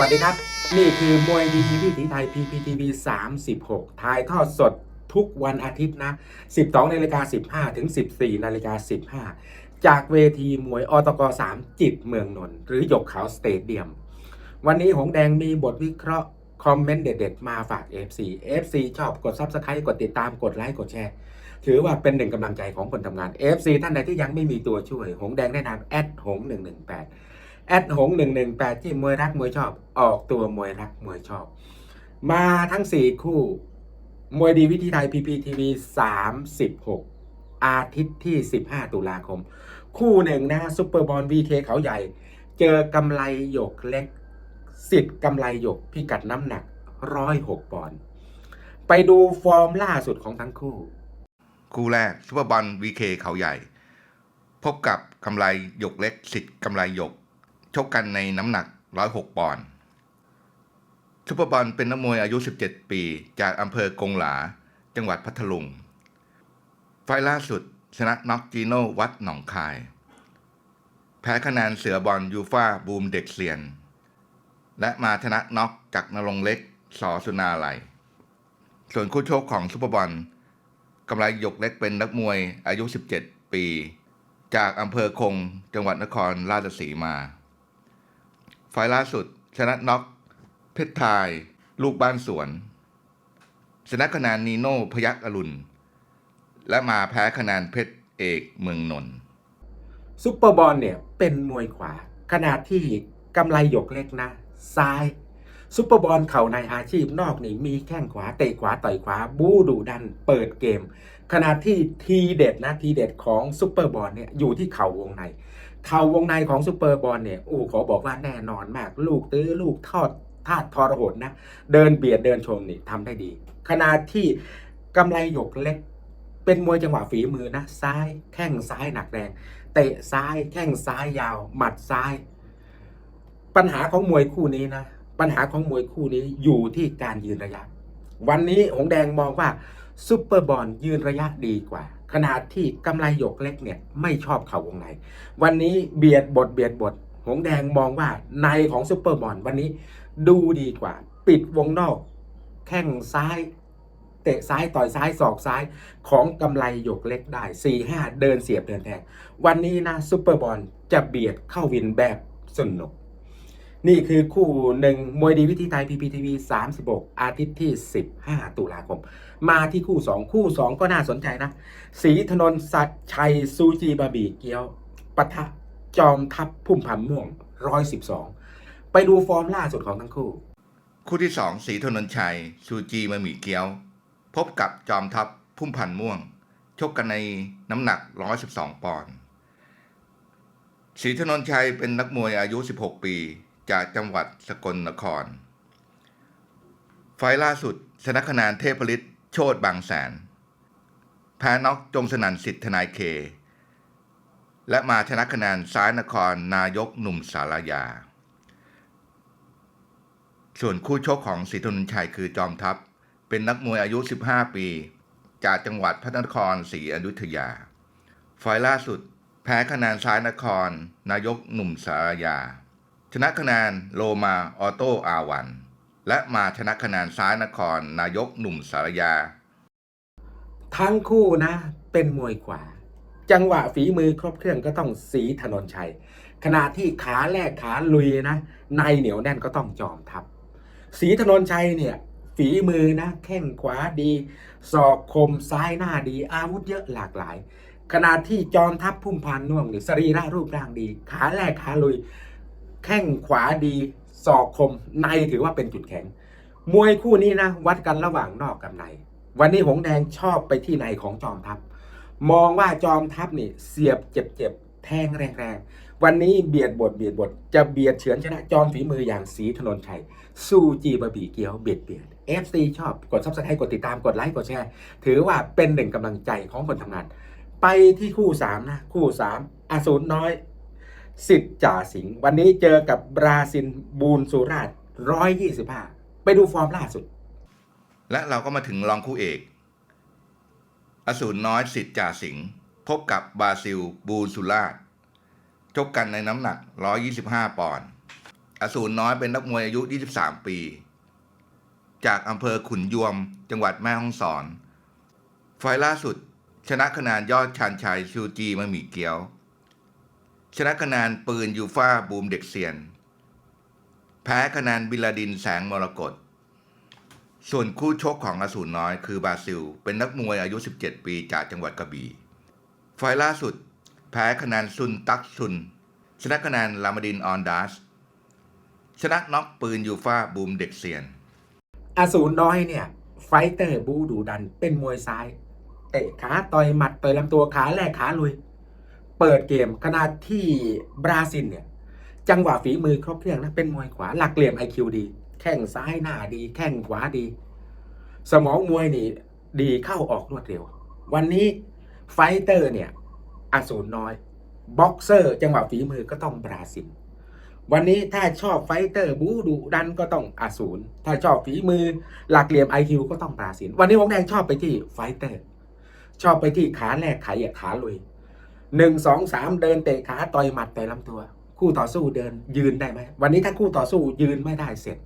วัสดีครับ นี่คือมวยดีวิถีไทย PPTV 36 ถ่ายทอดสดทุกวันอาทิตย์นะ 12นาฬิกา15 ถึง 14นาฬิกา15 จากเวทีมวยอตก3 จิตเมืองนนท์หรือหยกขาวสเตเดียม วันนี้หงแดงมีบทวิเคราะห์ คอมเมนต์เด็ดๆ มาฝาก FC FC ชอบกด Subscribe กดติดตามกดไลค์กดแชร์ ถือว่าเป็นหนึ่งกำลังใจของคนทำงาน FC ท่านใดที่ยังไม่มีตัวช่วย หงแดงแนะนำแอดหง118 แอดหงหนึ่งหนึ่งแปดที่มวยรักมวยชอบ ออกตัวมวยรักมวยชอบ มาทั้งสี่คู่ มวยดีวิธีไทย PPTV สามสิบหกอาทิตย์ที่สิบห้าตุลาคม คู่หนึ่งนะซุปเปอร์บอลวีเคเขาใหญ่ เจอกำไรหยกเล็กสิทธิ์กำไรหยกพิกัดน้ำหนักร้อยหกปอนด์ไปดูฟอร์มล่าสุดของทั้งคู่ คู่แรกซุปเปอร์บอลวีเคเขาใหญ่ พบกับกำไรหยกเล็กสิทธิ์กำไรหยก ชกกันในน้ำหนัก 106 ปอนด์ซุปเปอร์บอลเป็นนักมวยอายุ 17 ปี จากอำเภอกงหลา จังหวัดพัทลุง ไฟล์ล่าสุด ชนะน็อกจีโน่วัดหนองคาย แพ้คะแนนเสือบอลยูฟ่าบูมเด็กเซียน และมาชนะน็อกจากนรงเล็กสอสุนาไลส่วนคู่ชกของซุปเปอร์บอลกำไรหยกเล็กเป็นนักมวยอายุ 17 ปี จากอำเภอคง จังหวัดนครราชสีมา ไฟล์ล่าสุด ชนะน็อกเพชรทาย ลูกบ้านสวน ชนะคะแนนนีโน่พยักอรุณ และมาแพ้คะแนนเพชรเอกเมืองนนท์ซุปเปอร์บอลเนี่ยเป็นมวยขวา ขนาดที่กำไรหยกเล็กนะ ซ้ายซุปเปอร์บอลเข่าในอาชีพนอกนี่มีแข้งขวาเตะขวาต่อยขวา บูดูดัน เปิดเกม ขณะที่ทีเด็ดนะทีเด็ดของซุปเปอร์บอลเนี่ยอยู่ที่เข่าวงใน เข่าวงในของซุปเปอร์บอลเนี่ยโอ้ขอบอกว่าแน่นอนมาก ลูกตื้อลูกทอดทาดทรหดนะ เดินเบียดเดินชมนี่ทำได้ดี ขณะที่กำไรหยกเล็ก เป็นมวยจังหวะฝีมือนะ ซ้ายแข้งซ้ายหนักแรง เตะซ้ายแข้งซ้ายยาว หมัดซ้าย ปัญหาของมวยคู่นี้นะ ปัญหาของมวยคู่นี้อยู่ที่การยืนระยะ วันนี้หงแดงมองว่าซุปเปอร์บอลยืนระยะดีกว่า ขนาดที่กำไรหยกเล็กเนี่ยไม่ชอบเข่าวงใน วันนี้เบียดบทเบียดบท หงแดงมองว่าในของซุปเปอร์บอลวันนี้ดูดีกว่า ปิดวงนอก แข้งซ้าย เตะซ้ายต่อยซ้ายศอกซ้ายของกำไรหยกเล็กได้4 5เดินเสียบเดินแทงวันนี้นะซุปเปอร์บอลจะเบียดเข้าวินแบบสนุกนี่คือคู่หนึ่งมวยดีวิธีไทย PPTV 36 อาทิตย์ที่ 15 ตุลาคม มาที่คู่ 2 คู่ 2 ก็น่าสนใจนะสีถนนสัจชัยซูจีบาบีเกียวปะทะจอมทัพพุ่มพันม่วง 112 ไปดูฟอร์มล่าสุดของทั้งคู่ คู่ที่สองสีธนนชัย ซูจีมาหมี่เกี๊ยว พบกับจอมทัพพุ่มพันม่วง ชกกันในน้ำหนัก 112 ปอนด์สีธนนชัยเป็นนักมวยอายุ 16 ปี จากจังหวัดสกลนคร ไฟล์ล่าสุดชนะคะแนนเทพฤทธิ์ โชตบางแสนแพ้น็อกจงสนันสิทธทนายเค และมาชนะคะแนนซ้ายนครนายกหนุ่มสารยา ส่วนคู่ชกของศรีธนนชัยคือจอมทัพ เป็นนักมวยอายุ 15 ปี จากจังหวัดพระนครศรีอยุธยาไฟล์ล่าสุด แพ้คะแนนซ้ายนคร นายกหนุ่มสารยา ชนะคะแนนโลมาออโต้อาวัน และมาชนะคะแนนซ้ายนครนายกหนุ่มสารยา ทั้งคู่นะ เป็นมวยขวา จังหวะฝีมือครบเครื่องก็ต้องสีถนนชัย ขณะที่ขาแรกขาลุยนะ ในเหนียวแน่นก็ต้องจอมทัพสีถนนชัยเนี่ย ฝีมือนะแข้งขวาดี ศอกคมซ้ายหน้าดี อาวุธเยอะหลากหลาย ขณะที่จอมทัพพุ่มพันน่วงหรือสรีระรูปร่างดี ขาแรกขาลุย แข้งขวาดี ศอกคมในถือว่าเป็นจุดแข็ง มวยคู่นี้นะ วัดกันระหว่างนอกกับใน วันนี้หงแดงชอบไปที่ในของจอมทัพ มองว่าจอมทัพนี่ เสียบเจ็บๆแทงแรงๆ วันนี้เบียดบทเบียดบท จะเบียดเฉือนชนะจอมฝีมืออย่างสีถนนชัยสู้จีบะบีเกียวเบียดเบียด FC ชอบกดซับสไครต์กดติดตามกดไลค์กดแชร์ ถือว่าเป็นหนึ่งกำลังใจของคนทำงาน ไปที่คู่3นะคู่3อสูรน้อย สิทธิ์จ่าสิงห์วันนี้เจอกับบราซิลบูนสุราช125ไปดูฟอร์มล่าสุด และเราก็มาถึงรองคู่เอก อสูรน้อยสิทธิ์จ่าสิงห์พบกับบราซิลบูนสุราชชกกันในน้ำหนัก 125 ปอนด์อสูรน้อยเป็นนักมวยอายุ 23 ปี จากอำเภอขุนยวม จังหวัดแม่ฮ่องสอน ไฟล์ล่าสุด ชนะคะแนนยอดชานชัยชูจีมะหมี่เกี๊ยว ชนะคะแนนปืนยูฟ่าบูมเด็กเซียน แพ้คะแนนบิลาดินแสงมรกต ส่วนคู่ชกของอสูรน้อยคือบาซิล เป็นนักมวยอายุ 17 ปีจากจังหวัดกระบี่ไฟล์ล่าสุด แพ้คะแนนซุนตักซุน ชนะคะแนนลามาดินออนดัสชนะน็อกปืนยูฟ่าบูมเด็กเซียน อสูรน้อยเนี่ย ไฟเตอร์บูดูดันเป็นมวยซ้ายเตะขาต่อยหมัดต่อยลำตัวขาแลกขาลุย เปิดเกมขณะที่บราซิลเนี่ยจังหวะฝีมือครบเครื่องนะเป็นมวยขวาหลักเหลี่ยมไอคิวดี แข้งซ้ายหน้าดี แข้งขวาดี สมองมวยนี่ดีเข้าออกรวดเร็ว วันนี้ไฟเตอร์เนี่ยอสูรน้อย บ็อกเซอร์ จังหวะฝีมือก็ต้องบราซิลวันนี้ถ้าชอบไฟเตอร์บูดุดันก็ต้องอสูรถ้าชอบฝีมือหลักเหลี่ยมไอคิวก็ต้องบราซิลวันนี้วงแดงชอบไปที่ไฟเตอร์ ชอบไปที่ขาแรกขาเหยียดขาลุย หนึ่งสองสามเดินเตะขาต่อยหมัดต่อยลำตัว คู่ต่อสู้เดินยืนได้ไหมวันนี้ถ้าคู่ต่อสู้ยืนไม่ได้เสร็จ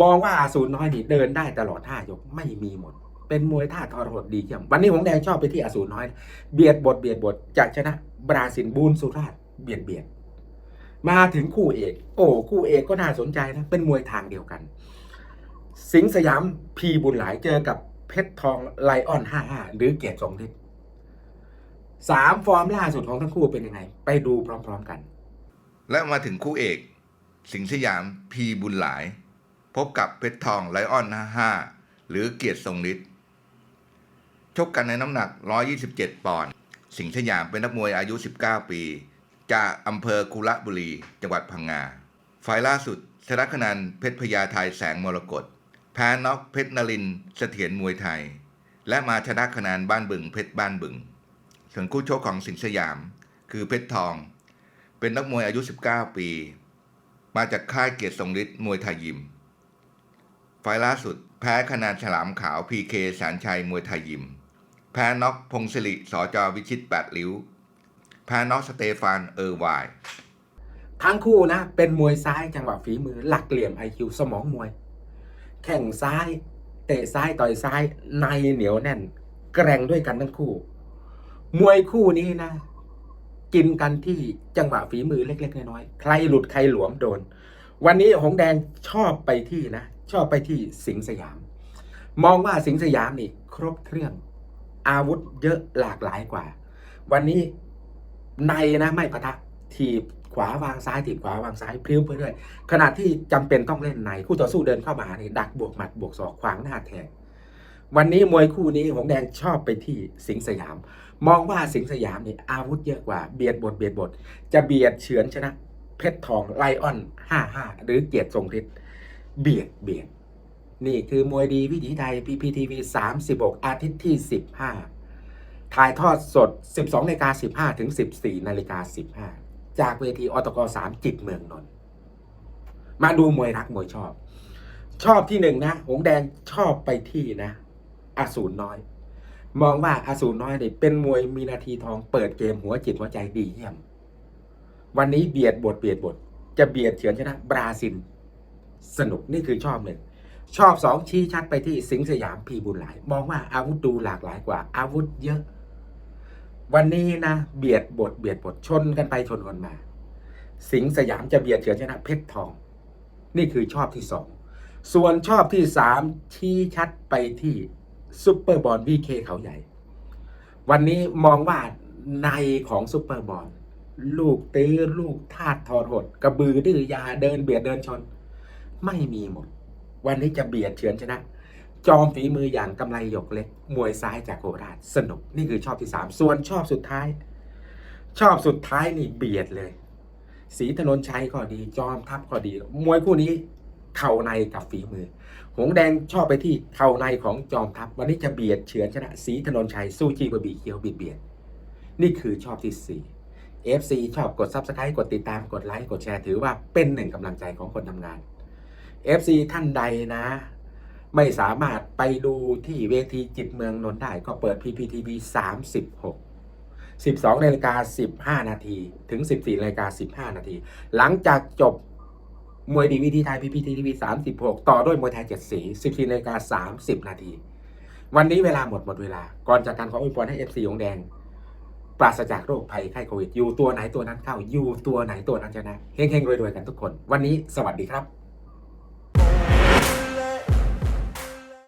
มองว่าอาสูรน้อยนี่เดินได้ตลอดท่ายกไม่มีหมด เป็นมวยท่าทรหดดีเยี่ยมวันนี้หงแดงชอบไปที่อาสูรน้อย เบียดบทเบียดบทจะชนะบราซิลบูนสุราษเบียดเบียดมาถึงคู่เอก โอ้คู่เอกก็น่าสนใจนะเป็นมวยทางเดียวกัน สิงสยามพีบุญหลายเจอกับเพชรทองไลออน 55 หรือเกียรติทรงฤทธิ์ สามฟอร์มล่าสุดของทั้งคู่เป็นยังไง ไปดูพร้อมๆกัน และมาถึงคู่เอก สิงห์สยามพีบุญหลาย พบกับเพชรทองไลออน55หรือเกียรติทรงฤทธิ์ชกกันในน้ำหนัก 127 ปอนด์สิงห์สยามเป็นนักมวยอายุ 19 ปี จากอำเภอคุระบุรี จังหวัดพังงาไฟล์ล่าสุดชนะคะแนนเพชรพญาไทยแสงมรกตแพ้น็อกเพชรนรินเสถียรมวยไทย และมาชนะคะแนนบ้านบึงเพชรบ้านบึง ส่วนคู่ชกของสิงห์สยาม คือเพชรทอง เป็นนักมวยอายุ 19 ปี มาจากค่ายเกียรติทรงฤทธิ์มวยไทยยิม ไฟล์ล่าสุดแพ้คะแนนฉลามขาวพีเคแสนชัยมวยไทยยิม แพ้น็อกพงศิริสอจอวิชิตแปดริ้ว แพ้น็อกสเตฟานเออร์ไวน์ทั้งคู่นะ เป็นมวยซ้ายจังหวะฝีมือหลักเหลี่ยมไอคิวสมองมวย แข่งซ้าย เตะซ้ายต่อยซ้ายในเหนียวแน่น แกร่งด้วยกันทั้งคู่ มวยคู่นี้นะ กินกันที่จังหวะฝีมือเล็ก ๆ น้อยๆใครหลุดใครหลวมโดน วันนี้หงแดงชอบไปที่นะ ชอบไปที่สิงห์สยาม มองว่าสิงห์สยามนี่ ครบเครื่อง อาวุธเยอะหลากหลายกว่า วันนี้ในนะไม่ปะทะถีบขวาวางซ้ายถีบขวาวางซ้ายพลิ้วไปเรื่อยขณะที่จำเป็นต้องเล่นในคู่ต่อสู้เดินเข้ามานี่ดักบวกหมัดบวกศอกขวางหน้าแทง วันนี้มวยคู่นี้หงแดงชอบไปที่สิงสยาม มองว่าสิงสยามนี่อาวุธเยอะกว่าเบียดบทเบียดบท จะเบียดเฉือนชนะ เพชรทองไลออน55หรือเกียรติทรงฤทธิ์เบียดเบียด นี่คือมวยดีวิถีไทย PPTV 36อาทิตย์ที่15ถ่ายทอดสด 12นาฬิกา15 ถึง 14นาฬิกา15 จากเวทีอตก3จิตเมืองนนท์มาดูมวยรักมวยชอบ ชอบที่หนึ่งนะ หงแดงชอบไปที่นะ อสูรน้อย มองว่าอสูรน้อยเนี่ยเป็นมวยมีนาทีทองเปิดเกมหัวจิตหัวใจดีเยี่ยม วันนี้เบียดบทเบียดบท จะเบียดเฉือนชนะบราซิล สนุกนี่คือชอบหนึ่งชอบสองชี้ชัดไปที่สิงห์สยามพีบุญหลาย มองว่าอาวุธดูหลากหลายกว่า อาวุธเยอะ วันนี้นะเบียดบทเบียดบทชนกันไปชนกันมา สิงห์สยามจะเบียดเฉือนชนะเพชรทอง นี่คือชอบที่สองส่วนชอบที่สามชี้ชัดไปที่ ซุปเปอร์บอลวีเคเขาใหญ่ วันนี้มองว่าในของซุปเปอร์บอลลูกตื้อลูกทาดทอดหด กระบือดื้อยาเดินเบียดเดินชน ไม่มีหมด วันนี้จะเบียดเฉือนชนะ จอมฝีมืออย่างกำไรหยกเล็ก มวยซ้ายจากโคราชสนุก นี่คือชอบที่สามส่วนชอบสุดท้าย ชอบสุดท้ายนี่เบียดเลยศรีถนนชัยก็ดี จอมทัพก็ดี มวยคู่นี้เข่าในกับฝีมือ หงแดงชอบไปที่เข่าในของจอมทัพวันนี้จะเบียดเฉือนชนะศรีถนนชัยสู้จีบะบีเขียวเบียดเบียด นี่คือชอบที่สี่ FC ชอบกด Subscribe กดติดตามกดไลค์กดแชร์ถือว่าเป็นหนึ่งกำลังใจของคนทำงาน FC ท่านใดนะ ไม่สามารถไปดูที่เวทีจิตเมืองนนท์ได้ก็เปิด PPTV 36 12นาฬิกา15 นาที ถึง 14นาฬิกา15 นาที หลังจากจบ มวยดีวีทีไทยพีพีทีทีวีสามสิบหกต่อด้วยมวยไทยเจ็ดสีสิบสี่นาฬิกาสามสิบนาที วันนี้เวลาหมดหมดเวลา ก่อนจากการขออวยพรให้เอฟซีองแดง ปราศจากโรคภัยไข้โควิด อยู่ตัวไหนตัวนั้นเข้า อยู่ตัวไหนตัวนั้นชนะเฮงๆรวยๆกันทุกคน วันนี้สวัสดีครับ